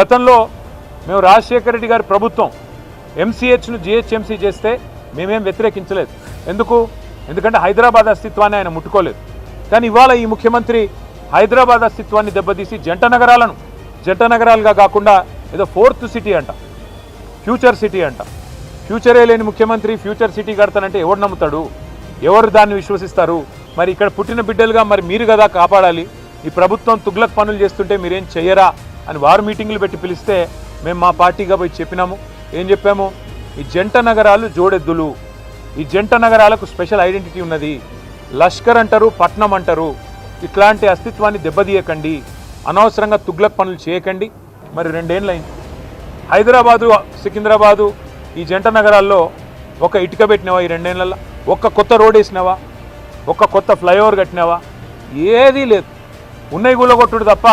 గతంలో మేము రాజశేఖర రెడ్డి గారి ప్రభుత్వం ఎంసీహెచ్ను జిహెచ్ఎంసీ చేస్తే మేమేం వ్యతిరేకించలేదు. ఎందుకు? ఎందుకంటే హైదరాబాద్ అస్తిత్వాన్ని ఆయన ముట్టుకోలేదు. కానీ ఇవాళ ఈ ముఖ్యమంత్రి హైదరాబాద్ అస్తిత్వాన్ని దెబ్బతీసి జంట నగరాలను జంట నగరాలుగా కాకుండా ఏదో ఫోర్త్ సిటీ అంట ఫ్యూచర్ సిటీ అంట. ఫ్యూచరే లేని ముఖ్యమంత్రి ఫ్యూచర్ సిటీ కడతానంటే ఎవరు నమ్ముతాడు? ఎవరు దాన్ని విశ్వసిస్తారు? మరి ఇక్కడ పుట్టిన బిడ్డలుగా మరి మీరు కదా కాపాడాలి? ఈ ప్రభుత్వం తుగ్లక్ పనులు చేస్తుంటే మీరేం చెయ్యరా? అని వారు మీటింగులు పెట్టి పిలిస్తే మేము మా పార్టీగా పోయి చెప్పినాము. ఏం చెప్పాము? ఈ జంట నగరాలు జోడెద్దులు. ఈ జంట నగరాలకు స్పెషల్ ఐడెంటిటీ ఉన్నది. లష్కర్ అంటారు పట్నం అంటారు. ఇట్లాంటి అస్తిత్వాన్ని దెబ్బతీయకండి. అనవసరంగా తుగ్లక్ పనులు చేయకండి. మరి రెండేళ్ళైంది హైదరాబాదు సికింద్రాబాదు ఈ జంట నగరాల్లో ఒక ఇటుక పెట్టినావా ఈ రెండేళ్ళల్లో ఒక్క కొత్త రోడ్ వేసినావా? ఒక్క కొత్త ఫ్లైఓవర్ కట్టినావా? ఏదీ లేదు. ఉన్నవి కూలగొట్టుడు తప్ప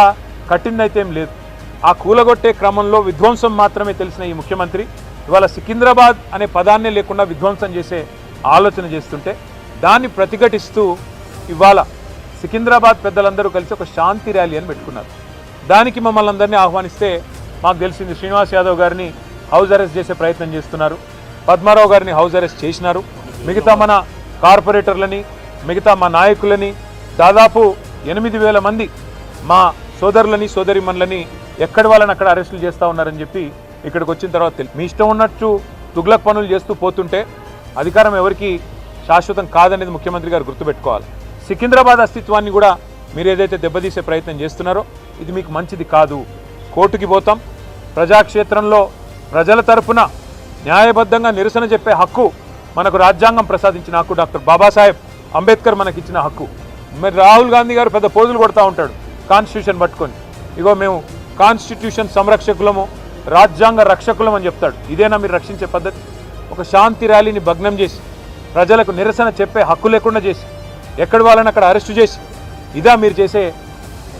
కట్టిందైతే ఏం లేదు. ఆ కూలగొట్టే క్రమంలో విధ్వంసం మాత్రమే తెలిసిన ఈ ముఖ్యమంత్రి ఇవాళ సికింద్రాబాద్ అనే పదాన్నే లేకుండా విధ్వంసం చేసే ఆలోచన చేస్తుంటే దాన్ని ప్రతిఘటిస్తూ ఇవాళ సికింద్రాబాద్ పెద్దలందరూ కలిసి ఒక శాంతి ర్యాలీ అని పెట్టుకున్నారు. దానికి మమ్మల్ని అందరినీ ఆహ్వానిస్తే మాకు తెలిసింది శ్రీనివాస్ యాదవ్ గారిని హౌస్ అరెస్ట్ చేసే ప్రయత్నం చేస్తున్నారు. పద్మారావు గారిని హౌస్ అరెస్ట్ చేసినారు. మిగతా మన కార్పొరేటర్లని మిగతా మా నాయకులని దాదాపు ఎనిమిది వేల మంది మా సోదరులని సోదరిమన్లని ఎక్కడి వాళ్ళని అక్కడ అరెస్టులు చేస్తూ ఉన్నారని చెప్పి ఇక్కడికి వచ్చిన తర్వాత తెలియదు మీ ఇష్టం ఉన్నట్టు తుగ్లక్ పనులు చేస్తూ పోతుంటే అధికారం ఎవరికి శాశ్వతం కాదనేది ముఖ్యమంత్రి గారు గుర్తుపెట్టుకోవాలి. సికింద్రాబాద్ అస్తిత్వాన్ని కూడా మీరు ఏదైతే దెబ్బతీసే ప్రయత్నం చేస్తున్నారో ఇది మీకు మంచిది కాదు. కోర్టుకి పోతాం. ప్రజాక్షేత్రంలో ప్రజల తరపున న్యాయబద్ధంగా నిరసన చెప్పే హక్కు మనకు రాజ్యాంగం ప్రసాదించిన హక్కు డాక్టర్ బాబాసాహెబ్ అంబేద్కర్ మనకి ఇచ్చిన హక్కు. మరి రాహుల్ గాంధీ గారు పెద్ద పోజులు కొడతా ఉంటాడు. కాన్స్టిట్యూషన్ పట్టుకొని. ఇగో మేము కాన్స్టిట్యూషన్ సంరక్షకులము రాజ్యాంగ రక్షకులం అని చెప్తాడు. ఇదేనా మీరు రక్షించే పద్ధతి? ఒక శాంతి ర్యాలీని భగ్నం చేసి ప్రజలకు నిరసన చెప్పే హక్కు లేకుండా చేసి ఎక్కడి వాళ్ళని అక్కడ అరెస్టు చేసి ఇదా మీరు చేసే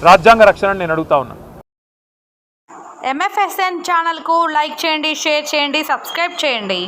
రాజ్యాంగ రక్షణ నేను అడుగుతా ఉన్నా. ఎంఎఫ్ఎస్ఎన్ ఛానల్కు లైక్ చేయండి షేర్ చేయండి సబ్స్క్రైబ్ చేయండి.